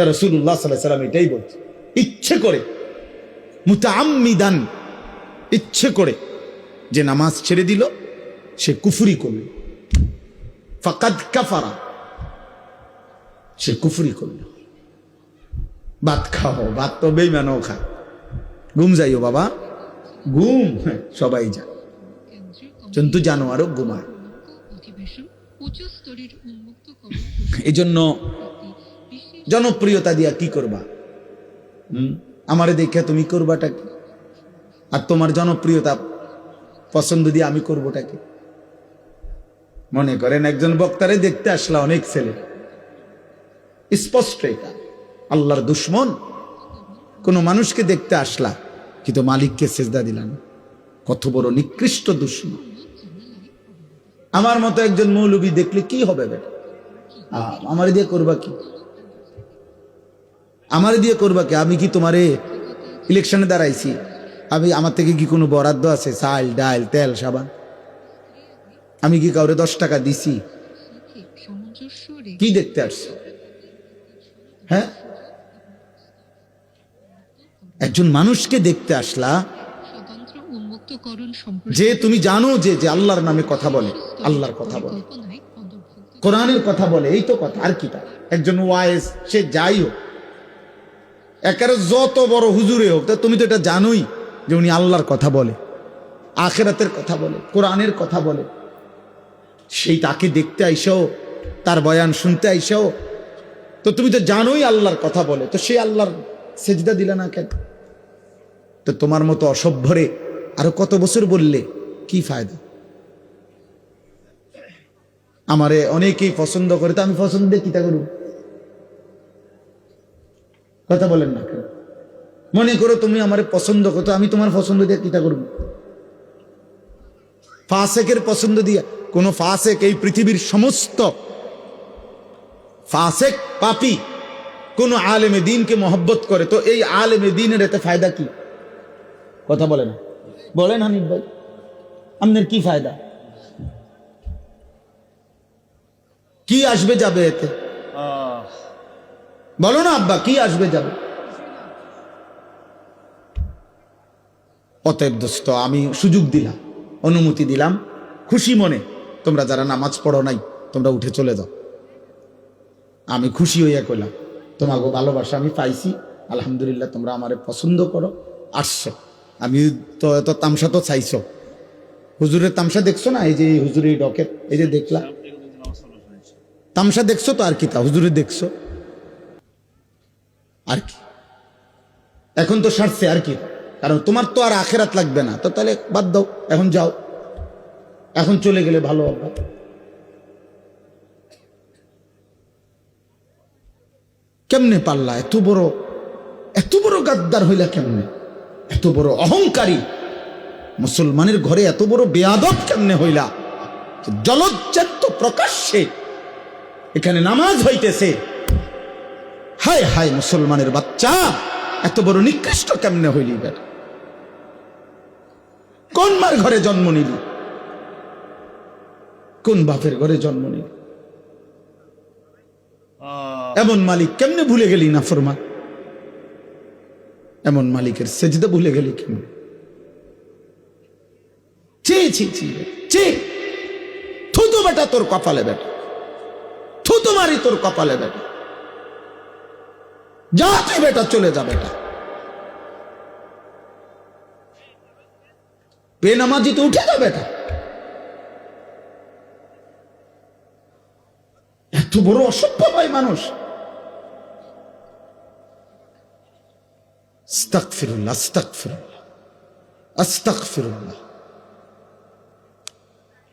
তা রসুল্লাহ সাল্লাহ সাল্লাম এটাই বলছে। ইচ্ছে করে মুতাআম্মিদান ইচ্ছে করে যে নামাজ ছেড়ে দিল সে কুফুরি করল। ফাকাদ কাফারা সে কুফুরি করল। ভাত খাও ভাত তো বেইমানও খায়। ঘুম যাইও বাবা ঘুম হ্যাঁ, সবাই যায়। জন্তু জানোয়ারও ঘুমায়। অধিবেশন জনপ্রিয়তা দিয়া কি করবা? আমারে দেখে তুমি করবাটা কি? আর তোমার জনপ্রিয়তা পছন্দ দিয়ে আমি করবোটা কি? মনে করেন একজন বক্তারে দেখতে আসলা অনেক ছেলে। স্পষ্ট এটা। আল্লাহর দুশ্মন। কোন মানুষকে দেখতে আসলা, কিন্তু মালিককে সেজদা দিলাম কত বড় নিকৃষ্ট দুশ্মন। আমার মতো একজন মৌলবী দেখলে কি হবে বেটা? আমার দিয়ে করবা কি? আমার দিয়ে করবা কি? আমি কি তোমারে ইলেকশনে দাঁড়াইছি? আমি, আমার থেকে কি কোনো বরাদ্দ আছে? চাল, ডাল, তেল, সাবান? আমি কি কাউরে দশ টাকা দিছি? কি দেখতে আসছি? হ্যাঁ? একজন মানুষকে দেখতে আসলা যে তুমি জানো যে যে আল্লাহর নামে কথা বলে, আল্লাহর কথা বলে। কোরআনের কথা বলে, এই তো কথা, আর কিটা একজন ওয়াইস, সে যাই হোক একেবারে যত বড় হুজুরে হোক, তা তুমি তো এটা জানোই যে উনি আল্লাহর কথা বলে, আখেরাতের কথা বলে, কোরআনের কথা বলে। সেই তাকে দেখতে আইসাও, তার বয়ান শুনতে আইসাও। তো তুমি তো জানোই আল্লাহর কথা বলে, তো সেই আল্লাহর সেজদা দিলে না কেন? তো তোমার মতো অসভ্যরে আরও কত বছর বললে কি ফায়দা? আমারে অনেকেই পছন্দ করে, তো আমি পছন্দ দিয়ে কিতা করব কথা বলেন না মনে করো তুমি আমারে পছন্দ করতো, আমি তোমার পছন্দ দিয়ে কিতা করব? ফাসেকের পছন্দ দিয়া, কোন ফাসেক এই পৃথিবীর সমস্ত ফাসেক পাপি, কোন আলেমে দিনকে মহব্বত করে, তো এই আলেমে দিনের এতে ফায়দা কি? কথা বলে না। বলেন হানিফ ভাই আপনার কি ফায়দা? কি আসবে যাবে এতে? বলো না, আব্বা, কি আসবে যাবে? অতএব দোস্ত, আমি সুযোগ দিলাম, অনুমতি দিলাম। খুশি মনে, তোমরা যারা নামাজ পড়ো নাই, তোমরা উঠে চলে যাও। আমি খুশি হইয়া কইলাম তোমাকে ভালোবাসা আমি পাইছি, আলহামদুলিল্লাহ তোমরা আমারে পছন্দ করো, আসছো। আমি তো এত তামসা তো চাইছো। হুজুরের তামসা দেখছ না, এই যে হুজুরের ডকের, এই যে দেখলা। তামসা দেখছ তো আর কি তা, হুজুরে দেখছ। আর কি? এখন তো সারছে আর কি। কারণ তোমার তো আর আখেরাত লাগবে না। তো তাহলে বাদ দাও, এখন যাও। এখন চলে গেলে ভালো হবে। কেমনে পারলা? এত বড় এত বড় গাদ্দার হইলা কেমনে? এত বড় অহংকারী। মুসলমানের ঘরে এত বড় বেয়াদব কেমনে হইলা? জলজ্জান্ত প্রকাশ্যে এখানে নামাজ হইতেছে। হায় হায় মুসলমানের বাচ্চা এত বড় নিকৃষ্ট কেমনে হইলি বেটা কোন মার ঘরে জন্ম নিলি? কোন বাপের ঘরে জন্ম নিলি? এমন মালিক কেমনে ভুলে গেলি না ফরমান এমন মালিকের সেজদা ভুলে গেলি কেমনে? ছি ছি ছি ছি। থুতু বেটা তোর কপালে বেটা। থুতু মারি তোর কপালে বেটা। যা তুই বেটা চলে যা বেটা। বেনামাজি তো উঠে যা বেটা। এত বড় অসভ্য পায় মানুষ।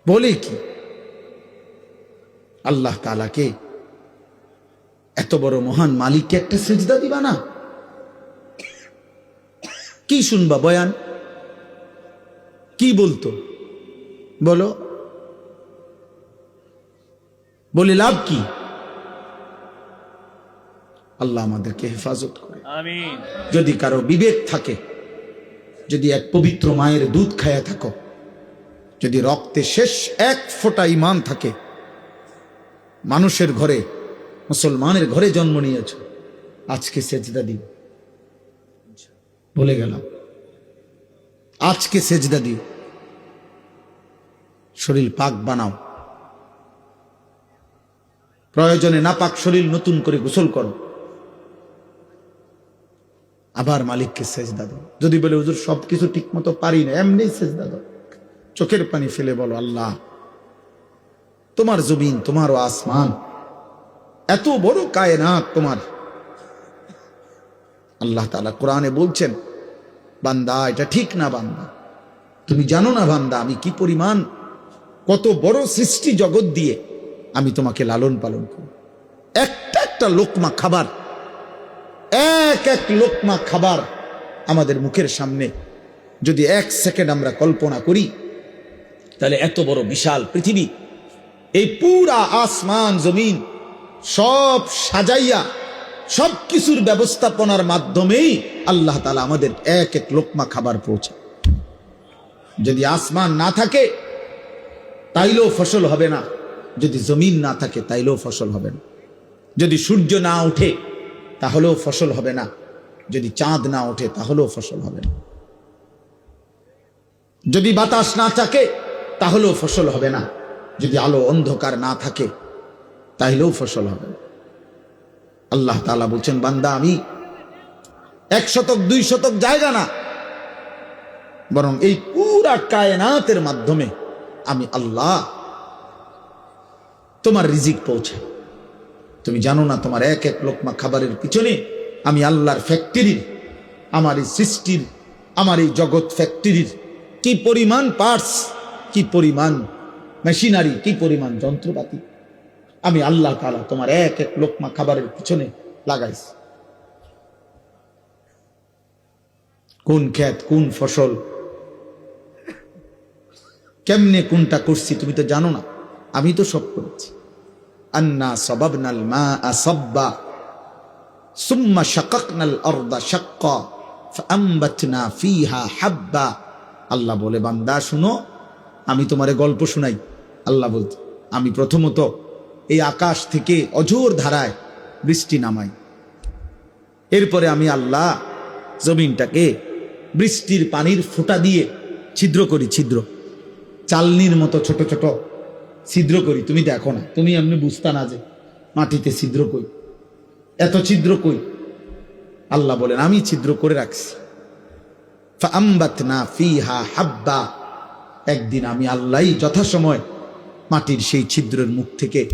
বলে কি? আল্লাহ তালাকে এত বড় মহান মালিককে একটা সেজদা দিবা না? কি শুনবা বয়ান? কি বলতো? বলো। বলে লাভ কি? আল্লাহ আমাদেরকে হেফাজত করে। যদি কারও বিবেক থাকে যদি এক পবিত্র মায়ের দুধ খায়া থাকো যদি রক্তে শেষ এক ফোঁটা ইমান থাকে মানুষের ঘরে মুসলমানের ঘরে জন্ম নিয়েছ। আজকে সেজদা দিও। বলে গেলাম, আজকে সেজদা দিও। শরীর পাক বানাও। প্রয়োজনে নাপাক শরীর নতুন করে গোসল করো। আবার মালিককে সেজদা দাও। যদি বলে, হুজুর, সবকিছু ঠিক মতো পারি না এমনি সেজদা দাও। চোখের পানি ফেলে বলো, আল্লাহ, তোমার জমিন, তোমারও আসমান এত বড় কায়নাত তোমার। আল্লাহ তালা কোরআনে বলছেন, বান্দা, এটা ঠিক না বান্দা। তুমি জানো না বান্দা, আমি কি পরিমাণ, কত বড় সৃষ্টি জগৎ দিয়ে আমি তোমাকে লালন পালন করি। একটা একটা লোকমা খাবার, এক এক লোকমা খাবার আমাদের মুখের সামনে যদি এক সেকেন্ড আমরা কল্পনা করি, তাহলে এত বড় বিশাল পৃথিবী, এই পুরা আসমান, জমিন সব সাজাইয়া সব কিছুর ব্যবস্থাপনার মাধ্যমেই আল্লাহ তালা আমাদের এক এক লোকমা খাবার পৌঁছে। যদি আসমান না থাকে, তাইলেও ফসল হবে না। যদি জমিন না থাকে, তাইলেও ফসল হবে না। যদি সূর্য না ওঠে, তাহলেও ফসল হবে না। যদি চাঁদ না ওঠে, তাহলেও ফসল হবে না। যদি বাতাস না থাকে, তাহলেও ফসল হবে না। যদি আলো অন্ধকার না থাকে তাইলেও ফসল হবে। আল্লাহ তালা বলছেন, বান্দা, আমি এক শতক, দুই শতক জায়গা না, বরং এই পুরা কায়নাতের মাধ্যমে আমি আল্লাহ তোমার রিজিক পৌঁছে। তুমি জানো না, তোমার এক এক লোকমা খাবারের পিছনে আমি আল্লাহর ফ্যাক্টরির, আমার এই সৃষ্টির, আমার এই জগৎ ফ্যাক্টরির কি পরিমাণ পার্টস, কি পরিমাণ মেশিনারি, কি পরিমাণ যন্ত্রপাতি আমি আল্লাহ তালা তোমার এক এক লোকমা খাবারের পিছনে লাগাইছি। কোন ক্ষেত, কোন ফসল, কেমনে কোনটা করছি তুমি তো জানো না, আমি তো সব করেছি। আন্না সবাবনাল মা আসব্বা সুম্মা শাকাকনাল আরদা শাক্কা, ফাআমবাতনা ফিহা হাব্বা। আল্লাহ বলে, বান্দা, শুনো, আমি তোমারে গল্প শুনাই। আল্লাহ বলতে আমি প্রথমত এই আকাশ থেকে অঝোর ধারায় বৃষ্টি নামাই এরপরে আমি আল্লাহ জমিনটাকে বৃষ্টির পানির ফোঁটা দিয়ে ছিদ্র করি, ছিদ্র। চালনির মতো ছোট ছোট ছিদ্র করি। তুমি দেখো না, তুমি এমনি বুঝতা না যে মাটিতে ছিদ্র কই। এত ছিদ্র কই? আল্লাহ বলেন, আমি ছিদ্র করে রাখছি। না ফিহা হাব্বা। একদিন আমি আল্লাহই যথাসময় মাটির সেই ছিদ্রের মুখ থেকে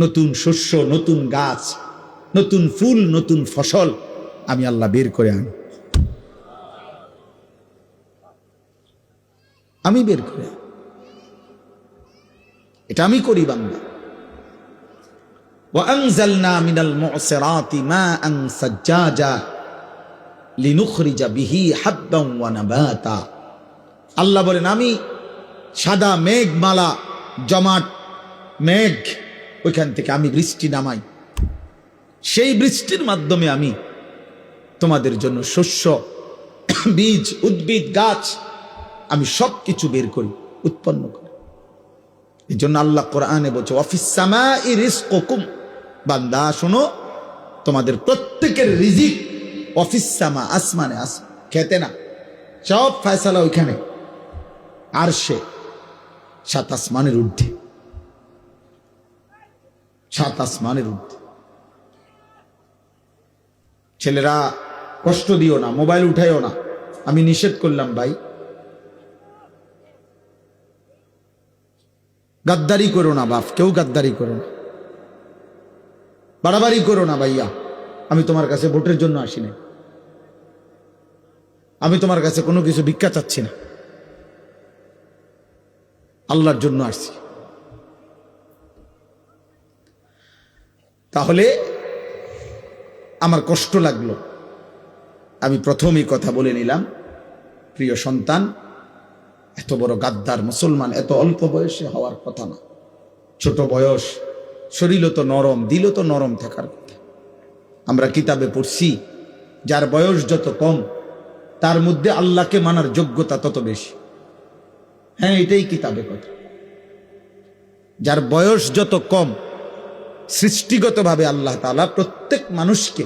নতুন শস্য নতুন গাছ নতুন ফুল নতুন ফসল আমি আল্লাহ বের করে আনি আমি বের করে আনি। এটা আমি করি বাংলা وأنزلنا من المعصرات ماء سجاجا لنخرج به حبا ونباتا আল্লাহ বলেন আমি সাদা মেঘমালা জমাট মেঘ ওইখান থেকে আমি বৃষ্টি নামাই। সেই বৃষ্টির মাধ্যমে আমি তোমাদের জন্য শস্য, বীজ, উদ্ভিদ, গাছ আমি সব কিছু বের করি, উৎপন্ন করি। এই জন্য আল্লাহ কোরআনে বলছে অফিসামা রিস্কুম বান্দা, শোনো, তোমাদের প্রত্যেকের রিজিক অফিসামা আসমানে আস, খেতে না। সব ফয়সালা ওইখানে। আর সে সাত আসমানের ঊর্ধ্বে। সাত আসমানের ঊর্ধ্বে। ছেলেরা, কষ্ট দিও না, মোবাইল উঠাইও না। আমি নিষেধ করলাম, ভাই। গাদ্দারি করো না, বাপ, কেউ গাদ্দারি করো না। বাড়াবাড়ি করো না, ভাইয়া। আমি তোমার কাছে ভোটের জন্য আসি না আমি তোমার কাছে কোনো কিছু ভিক্ষা চাচ্ছি না। আল্লাহর জন্য আসছি। তাহলে আমার কষ্ট লাগল। আমি প্রথমেই কথা বলে নিলাম, প্রিয় সন্তান, এত বড় গাদ্দার মুসলমান এত অল্প বয়সে হওয়ার কথা না। ছোট বয়স, শরীরও তো নরম, দিলও তো নরম থাকার কথা। আমরা কিতাবে পড়ছি, যার বয়স যত কম, তার মধ্যে আল্লাহকে মানার যোগ্যতা তত বেশি। হ্যাঁ এটাই কিতাবে কথা। যার বয়স যত কম সৃষ্টিগতভাবে আল্লাহ তালা প্রত্যেক মানুষকে